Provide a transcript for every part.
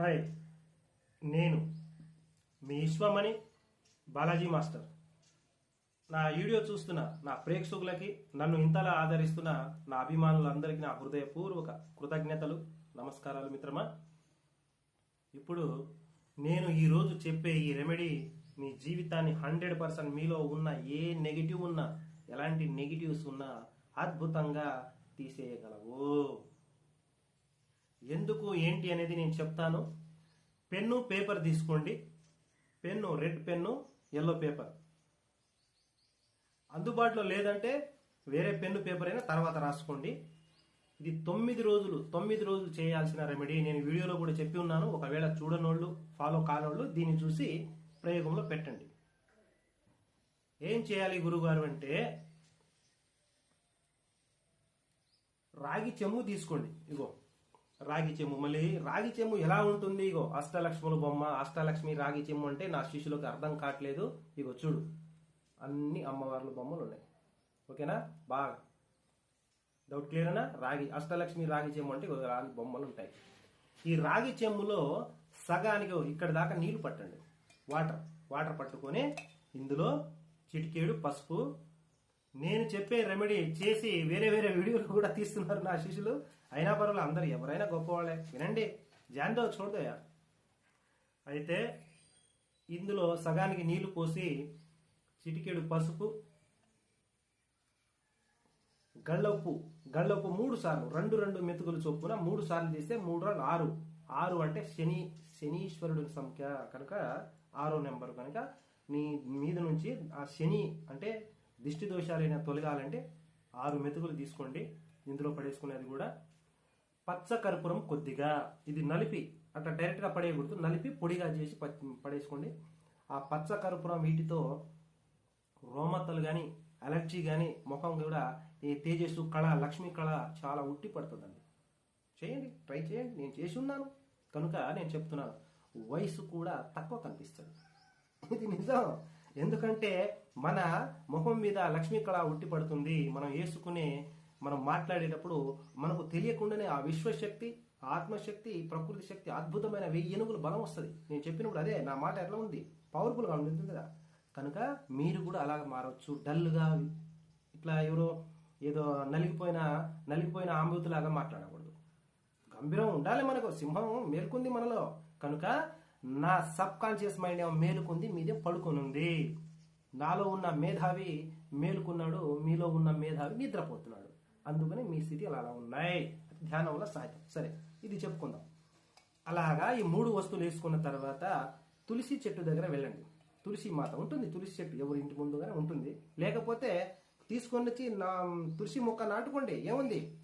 Hi. నేను మీ Vishwamani Balaji master. నా వీడియో చూస్తున్న నా ప్రేక్షకులకి నన్ను ఇంతలా ఆదరిస్తున్న నా అభిమానులందరికీ నా హృదయపూర్వక కృతజ్ఞతలు నమస్కారాలు మిత్రమా? ఇప్పుడు నేను ఈరోజు చెప్పే ఈ రెమెడీ మీ జీవితాన్ని హండ్రెడ్ పర్సెంట్ మీలో ఉన్న ఏ నెగిటివ్ ఉన్నా ఎలాంటి నెగిటివ్స్ ఉన్నా అద్భుతంగా తీసేయగలవు. ఎందుకు ఏంటి అనేది నేను చెప్తాను. పెన్ను పేపర్ తీసుకోండి. Pen red pen yellow paper అందుబాటులో లేదంటే వేరే పెన్ను పేపర్ అయినా తర్వాత రాసుకోండి. ఇది తొమ్మిది రోజులు తొమ్మిది రోజులు చేయాల్సిన రెమెడీ నేను వీడియోలో కూడా చెప్పి ఉన్నాను. ఒకవేళ చూడనోళ్ళు ఫాలో కానోళ్ళు దీన్ని చూసి ప్రయోగంలో పెట్టండి. ఏం చేయాలి గురుగారు అంటే రాగి చెమ్ము తీసుకోండి. ఇగో రాగి చెమ్ము మళ్ళీ రాగి చెమ్ము ఎలా ఉంటుంది? ఇగో అష్టలక్ష్ముల బొమ్మ అష్టలక్ష్మి రాగి చెమ్ము అంటే నా శిష్యులకు అర్థం కావట్లేదు. ఇగో చూడు. అన్ని అమ్మవార్ల బొమ్మలు ఉన్నాయి. ఓకేనా? బాగా. డౌట్ క్లియరేనా? రాగి అష్టలక్ష్మి రాగి చెమ్ము అంటే రాగి బొమ్మలు ఉంటాయి. ఈ రాగి చెమ్ములో సగానికి ఇక్కడ దాకా నీళ్ళు పట్టండి. వాటర్ వాటర్ పట్టుకొని ఇందులో చిటికేడు పసుపు. నేను చెప్పే రెమెడీ చేసి వేరే వేరే వీడియోలు కూడా తీస్తున్నారు నా శిష్యులు. అయినా పర్వాలేదు అందరు ఎవరైనా గొప్పవాళ్ళే. వినండి జాండో చూడదయా అయితే ఇందులో సగానికి నీళ్ళు పోసి చిటికెడు పసుపు గళ్ళప్పు గళ్ళప్పు మూడు సార్లు రెండు రెండు మెతుకులు చొప్పున మూడు సార్లు తీస్తే మూడు రోజులు ఆరు. ఆరు అంటే శని శనీశ్వరుడి సంఖ్య కనుక ఆరో నెంబర్ కనుక నీ మీద నుంచి ఆ శని అంటే దిష్టి దోషాలైన తొలగాలంటే ఆరు మెతుకులు తీసుకోండి. ఇందులో పడేసుకునేది కూడా పచ్చ కర్పూరం కొద్దిగా ఇది నలిపి అట్లా డైరెక్ట్గా పడేయకూడదు నలిపి పొడిగా చేసి పడేసుకోండి. ఆ పచ్చ కర్పూరం వీటితో రోమతలు కానీ అలర్జీ కానీ ముఖం కూడా ఈ తేజస్సు కళ లక్ష్మీ కళ చాలా ఉట్టి పడుతుందండి. చేయండి ట్రై చేయండి. నేను చేసి ఉన్నాను. కనుక నేను చెప్తున్నాను వయసు కూడా తక్కువ కనిపిస్తుంది. ఇది నిజం. ఎందుకంటే మన ముఖం మీద లక్ష్మీ కళ ఉట్టి పడుతుంది. మనం వేసుకునే మనం మాట్లాడేటప్పుడు మనకు తెలియకుండానే ఆ విశ్వశక్తి ఆత్మశక్తి ప్రకృతి శక్తి అద్భుతమైన వెయ్యి ఏనుగులు బలం వస్తుంది. నేను చెప్పినప్పుడు అదే నా మాట ఎట్లా ఉంది? పవర్ఫుల్గా ఉంటుంది కదా. కనుక మీరు కూడా అలాగ మారవచ్చు డల్గా ఇట్లా ఎవరో ఏదో నలిగిపోయిన నలిగిపోయిన ఆంబూతులాగా మాట్లాడకూడదు. గంభీరం ఉండాలి మనకు. సింహం మేలుకుంది మనలో. కనుక నా సబ్ కాన్షియస్ మైండ్ ఏమో మేలుకుంది మీదే పడుకునుంది. నాలో ఉన్న మేధావి మేలుకున్నాడు మీలో ఉన్న మేధావి నిద్రపోతున్నాడు. అందుకని మీ స్థితి అలా అలా ఉన్నాయి. ధ్యానం వల్ల సాధ్యం సరే ఇది చెప్పుకుందాం. అలాగా ఈ మూడు వస్తువులు వేసుకున్న తర్వాత తులసి చెట్టు దగ్గర వెళ్ళండి. తులసి మాత ఉంటుంది. తులసి చెట్టు ఎవరి ఇంటి ముందుగానే ఉంటుంది. లేకపోతే తీసుకొని వచ్చి నా తులసి మొక్క నాటుకోండి. ఏముంది?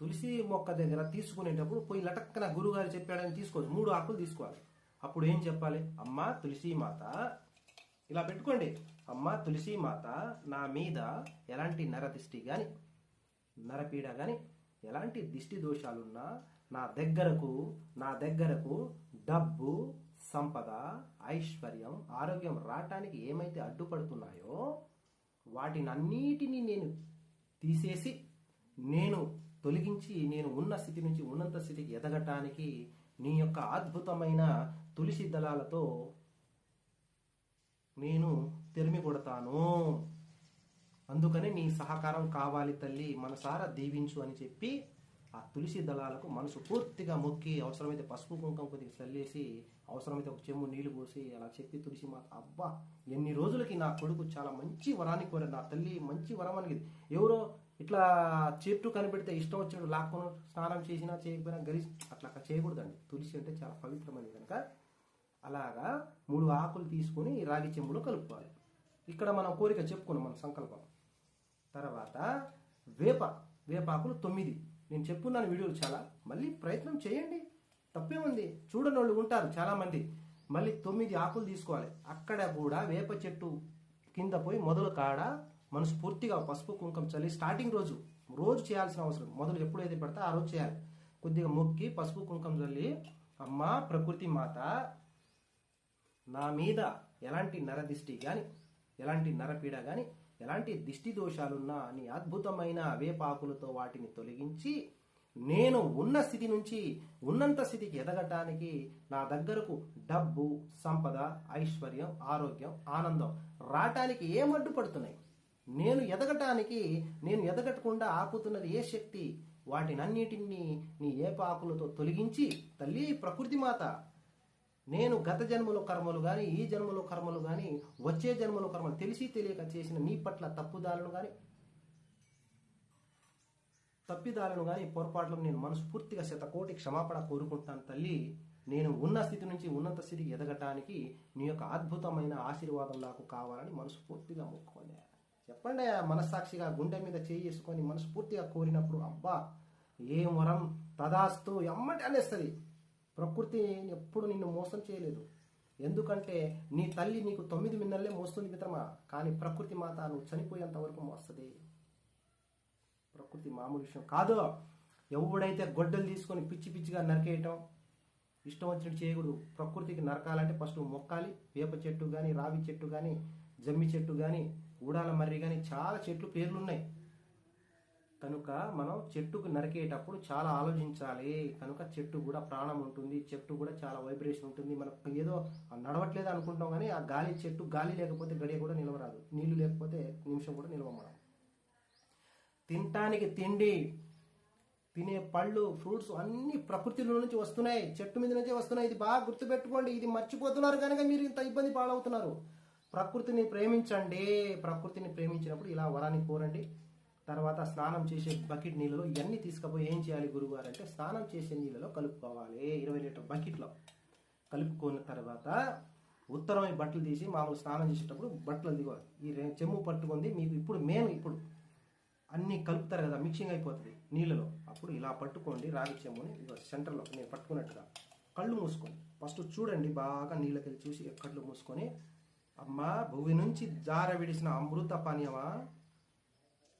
తులసి మొక్క దగ్గర తీసుకునేటప్పుడు పోయి లటక్కన గురుగారు చెప్పాడని తీసుకోవచ్చు. మూడు ఆకులు తీసుకోవాలి. అప్పుడు ఏం చెప్పాలి? అమ్మ తులసి మాత ఇలా పెట్టుకోండి. అమ్మా తులసి మాత నా మీద ఎలాంటి నరదిష్టి కానీ నరపీడ కానీ ఎలాంటి దిష్టి దోషాలున్నా నా దగ్గరకు నా దగ్గరకు డబ్బు సంపద ఐశ్వర్యం ఆరోగ్యం రావటానికి ఏమైతే అడ్డుపడుతున్నాయో వాటిని అన్నిటినీ నేను తీసేసి నేను తొలగించి నేను ఉన్న స్థితి నుంచి ఉన్నత స్థితికి ఎదగటానికి నీ యొక్క అద్భుతమైన తులసి దళాలతో నేను తెరిమి కొడతాను. అందుకనే నీ సహకారం కావాలి తల్లి మనసారా దీవించు అని చెప్పి ఆ తులసి దళాలకు మనసు పూర్తిగా మొక్కి అవసరమైతే పసుపు కుంకుమ కొద్దిగా చల్లేసి అవసరమైతే ఒక చెమ్ము నీళ్ళు పోసి అలా చెప్పి తులసి మాత అబ్బా ఎన్ని రోజులకి నా కొడుకు చాలా మంచి వరాన్ని కోరాడు. నా తల్లి మంచి వరం అనేది. ఎవరో ఇట్లా చెట్టు కనిపెడితే ఇష్టం వచ్చాడు లాక్కొని స్నానం చేసినా చేయకపోయినా గరి అట్లా చేయకూడదండి. తులసి అంటే చాలా పవిత్రమైనది కనుక అలాగా మూడు ఆకులు తీసుకొని రాగి చెంబులో కలుపుకోవాలి. ఇక్కడ మనం కోరిక చెప్పుకున్నాం మన సంకల్పం. తర్వాత వేప వేపాకులు తొమ్మిది. నేను చెప్పున్నాను వీడియోలు చాలా. మళ్ళీ ప్రయత్నం చేయండి. తప్పేముంది? చూడని వాళ్ళు ఉంటారు చాలామంది. మళ్ళీ తొమ్మిది ఆకులు తీసుకోవాలి. అక్కడ కూడా వేప చెట్టు కింద పోయి మొదలు కాడ మనస్ఫూర్తిగా పసుపు కుంకుమ చల్లి స్టార్టింగ్ రోజు రోజు చేయాల్సిన అవసరం. మొదలు ఎప్పుడైతే పడితే ఆ రోజు చేయాలి. కొద్దిగా మొక్కి పసుపు కుంకుమ చల్లి అమ్మ ప్రకృతి మాత నా మీద ఎలాంటి నరదిష్టి కానీ ఎలాంటి నరపీడ గాని ఎలాంటి దిష్టి దోషాలున్నా నీ అద్భుతమైన వేపాకులతో వాటిని తొలగించి నేను ఉన్న స్థితి నుంచి ఉన్నంత స్థితికి ఎదగటానికి నా దగ్గరకు డబ్బు సంపద ఐశ్వర్యం ఆరోగ్యం ఆనందం రావటానికి ఏం అడ్డుపడుతున్నాయి నేను ఎదగటానికి నేను ఎదగటకుండా ఆపుతున్నది ఏ శక్తి? వాటినన్నిటినీ నీ ఏపాకులతో తొలగించి తల్లి ప్రకృతి మాత నేను గత జన్మలో కర్మలు కానీ ఈ జన్మలో కర్మలు కానీ వచ్చే జన్మలో కర్మలు తెలిసి తెలియక చేసిన నీ పట్ల తప్పుదాలను కానీ తప్పిదాలను కానీ పొరపాట్లను నేను మనస్ఫూర్తిగా శతకోటి క్షమాపణ కోరుకుంటాను తల్లి. నేను ఉన్న స్థితి నుంచి ఉన్నత స్థితికి ఎదగటానికి నీ యొక్క అద్భుతమైన ఆశీర్వాదం నాకు కావాలని మనస్ఫూర్తిగా మొక్కుకోండి చెప్పండి మనస్సాక్షిగా గుండె మీద చేసుకొని మనస్ఫూర్తిగా కోరినప్పుడు అబ్బా ఏం వరం తదాస్తు ఎమ్మటి అనేస్తుంది. ప్రకృతి ఎప్పుడు నిన్ను మోసం చేయలేదు. ఎందుకంటే నీ తల్లి నీకు తొమ్మిది మిన్నల్లే మోస్తుంది మిత్రమా? కానీ ప్రకృతి మాత నువ్వు చనిపోయేంత వరకు మోస్తుంది. ప్రకృతి మామూలు విషయం కాదు. ఎవడైతే గొడ్డలు తీసుకొని పిచ్చి పిచ్చిగా నరికేయటం ఇష్టం వచ్చినట్టు చేయకూడదు. ప్రకృతికి నరకాలంటే ఫస్ట్ మొక్కాలి. వేప చెట్టు కానీ రావి చెట్టు కానీ జమ్మి చెట్టు కానీ ఊడాల మర్రి కానీ చాలా చెట్లు పేర్లు ఉన్నాయి కనుక మనం చెట్టుకు నరికేటప్పుడు చాలా ఆలోచించాలి. కనుక చెట్టు కూడా ప్రాణం ఉంటుంది. చెట్టు కూడా చాలా వైబ్రేషన్ ఉంటుంది. మనకు ఏదో నడవట్లేదు అనుకుంటాం కానీ ఆ గాలి చెట్టు గాలి లేకపోతే గడియ కూడా నిలవరాదు. నీళ్ళు లేకపోతే నిమిషం కూడా నిలవ మనం తినటానికి తిండి తినే పళ్ళు ఫ్రూట్స్ అన్ని ప్రకృతిలో నుంచి వస్తున్నాయి. చెట్టు మీద నుంచి వస్తున్నాయి. ఇది బాగా గుర్తుపెట్టుకోండి. ఇది మర్చిపోతున్నారు కనుక మీరు ఇంత ఇబ్బంది పాలవుతున్నారు. ప్రకృతిని ప్రేమించండి. ప్రకృతిని ప్రేమించినప్పుడు ఇలా వరాన్ని కోరండి. తర్వాత స్నానం చేసే బకెట్ నీళ్ళలో ఇవన్నీ తీసుకుపోయి ఏం చేయాలి గురుగారు అంటే స్నానం చేసే నీళ్ళలో కలుపుకోవాలి. ఇరవై లీటర్ బకెట్లో కలుపుకున్న తర్వాత ఉత్తరం బట్టలు తీసి మామూలు స్నానం చేసేటప్పుడు బట్టలు దిగాలి ఈ రే- చెమ్ము పట్టుకుంది మీకు ఇప్పుడు మెయిన్ ఇప్పుడు అన్నీ కలుపుతారు కదా మిక్సింగ్ అయిపోతుంది నీళ్ళలో. అప్పుడు ఇలా పట్టుకోండి రాగి చెమ్ముని ఇదిగో సెంటర్లో నేను పట్టుకున్నట్టుగా. కళ్ళు మూసుకొని ఫస్ట్ చూడండి బాగా నీళ్ళకెళ్ళి చూసి కళ్ళు మూసుకొని అమ్మ భూమి నుంచి జార విడిసిన అమృత పానీయమా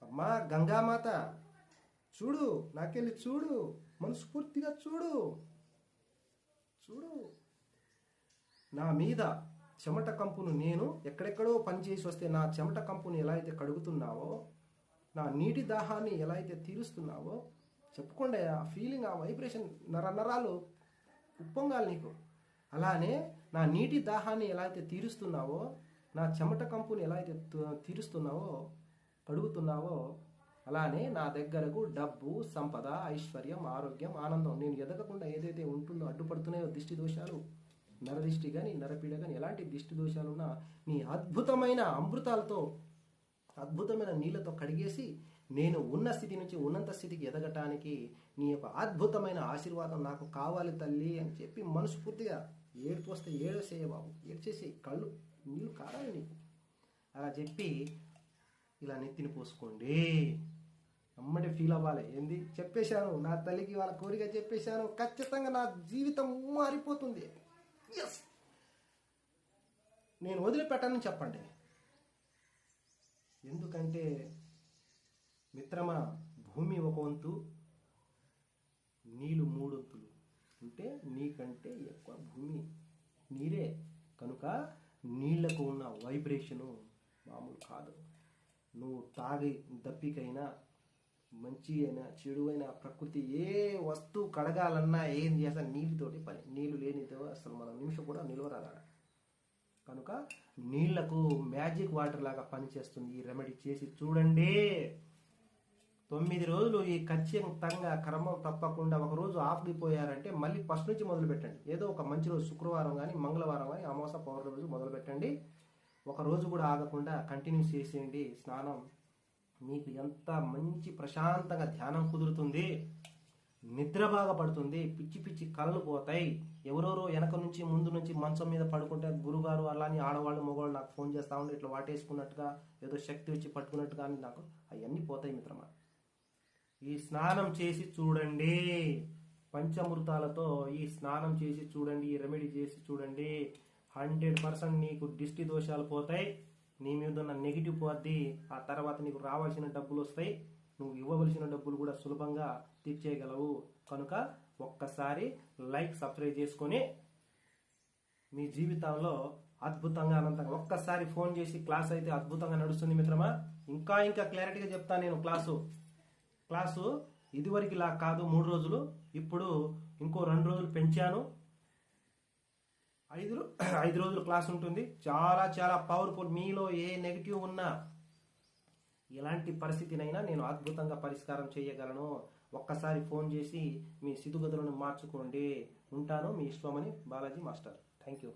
అమ్మా గంగామాత చూడు నాకెళ్ళి చూడు మనస్ఫూర్తిగా చూడు చూడు. నా మీద చెమట కంపును నేను ఎక్కడెక్కడో పనిచేసి వస్తే నా చెమట కంపును ఎలా అయితే కడుగుతున్నావో నా నీటి దాహాన్ని ఎలా అయితే తీరుస్తున్నావో చెప్పుకోండి ఆ ఫీలింగ్ ఆ వైబ్రేషన్ నర నరాలు ఉప్పొంగాలి నీకు. అలానే నా నీటి దాహాన్ని ఎలా అయితే తీరుస్తున్నావో నా చెమట కంపుని ఎలా అయితే తీరుస్తున్నావో అడుగుతున్నావో అలానే నా దగ్గరకు డబ్బు సంపద ఐశ్వర్యం ఆరోగ్యం ఆనందం. నేను ఎదగకుండా ఏదైతే ఉంటుందో అడ్డుపడుతున్నాయో దిష్టి దోషాలు నరదిష్టి కానీ నరపీడ కానీ ఎలాంటి దిష్టి దోషాలున్నా నీ అద్భుతమైన అమృతాలతో అద్భుతమైన నీళ్ళతో కడిగేసి నేను ఉన్న స్థితి నుంచి ఉన్నంత స్థితికి ఎదగటానికి నీ యొక్క అద్భుతమైన ఆశీర్వాదం నాకు కావాలి తల్లి అని చెప్పి మనస్ఫూర్తిగా ఏడుపు వస్తే ఏడేసేయ బాబు ఏడ్చేసి కళ్ళు నీళ్ళు కారాలి నీకు. అలా చెప్పి ఇలా నెత్తిని పోసుకోండి. అమ్మటే ఫీల్ అవ్వాలి. ఏంది? చెప్పేశాను. నా తల్లికి వాళ్ళ కోరిక చెప్పేశాను. ఖచ్చితంగా నా జీవితం మారిపోతుంది. ఎస్ నేను వదిలిపెట్టానని చెప్పండి. ఎందుకంటే మిత్రమా భూమి ఒక వంతు నీళ్ళు మూడొంతులు అంటే నీకంటే ఎక్కువ భూమి నీరే. కనుక నీళ్ళకు ఉన్న వైబ్రేషను మామూలు కాదు. నువ్వు తాగి దప్పికైనా మంచి అయినా చెడు అయినా ప్రకృతి ఏ వస్తువు కడగాలన్నా ఏం చేస్తా నీళ్ళతోటి పని. నీళ్ళు లేనితో అసలు మనం నిమిషం కూడా నిలవరాదా కనుక నీళ్ళకు మ్యాజిక్ వాటర్ లాగా పనిచేస్తుంది ఈ రెమెడీ చేసి చూడండి. తొమ్మిది రోజులు ఈ ఖచ్చితంగా క్రమం తప్పకుండా ఒక రోజు ఆఫ్ మళ్ళీ ఫస్ట్ నుంచి మొదలు పెట్టండి ఏదో ఒక మంచి రోజు శుక్రవారం కానీ మంగళవారం కానీ అమాస పౌర్ణమి రోజు మొదలు పెట్టండి ఒక రోజు కూడా ఆగకుండా కంటిన్యూ చేసేయండి. స్నానం మీకు ఎంత మంచి ప్రశాంతంగా ధ్యానం కుదురుతుంది. నిద్ర బాగా పడుతుంది. పిచ్చి పిచ్చి కలలు పోతాయి. ఎవరెవరో వెనక నుంచి ముందు నుంచి మంచం మీద పడుకుంటే గురుగారు అలాని ఆడవాళ్ళు మగవాళ్ళు నాకు ఫోన్ చేస్తా ఉండి ఇట్లా వాటేసుకున్నట్టుగా ఏదో శక్తి వచ్చి పట్టుకున్నట్టుగా అని నాకు అవన్నీ పోతాయి మిత్రమా. ఈ స్నానం చేసి చూడండి. పంచమృతాలతో ఈ స్నానం చేసి చూడండి. ఈ రెమెడీ చేసి చూడండి. హండ్రెడ్ పర్సెంట్ నీకు దిష్టి దోషాలు పోతాయి. నీ మీద ఉన్న నెగిటివ్ పోద్ది ఆ తర్వాత నీకు రావాల్సిన డబ్బులు వస్తాయి. నువ్వు ఇవ్వవలసిన డబ్బులు కూడా సులభంగా తీర్చేయగలవు. కనుక ఒక్కసారి లైక్ సబ్స్క్రైబ్ చేసుకొని మీ జీవితంలో అద్భుతంగా అనంతంగా ఒక్కసారి ఫోన్ చేసి క్లాస్ అయితే అద్భుతంగా నడుస్తుంది మిత్రమా? ఇంకా ఇంకా క్లారిటీగా చెప్తాను నేను క్లాసు. క్లాసు ఇదివరకు ఇలా కాదు మూడు రోజులు. ఇప్పుడు ఇంకో రెండు రోజులు పెంచాను. ఐదు ఐదు రోజులు క్లాస్ ఉంటుంది. చాలా చాలా పవర్ఫుల్ మీలో ఏ నెగిటివ్ ఉన్నా ఎలాంటి పరిస్థితినైనా నేను అద్భుతంగా పరిష్కారం చేయగలను. ఒక్కసారి ఫోన్ చేసి మీ స్థితిగతులను మార్చుకోండి. ఉంటాను మీ ఇష్టమని బాలాజీ మాస్టర్. Thank you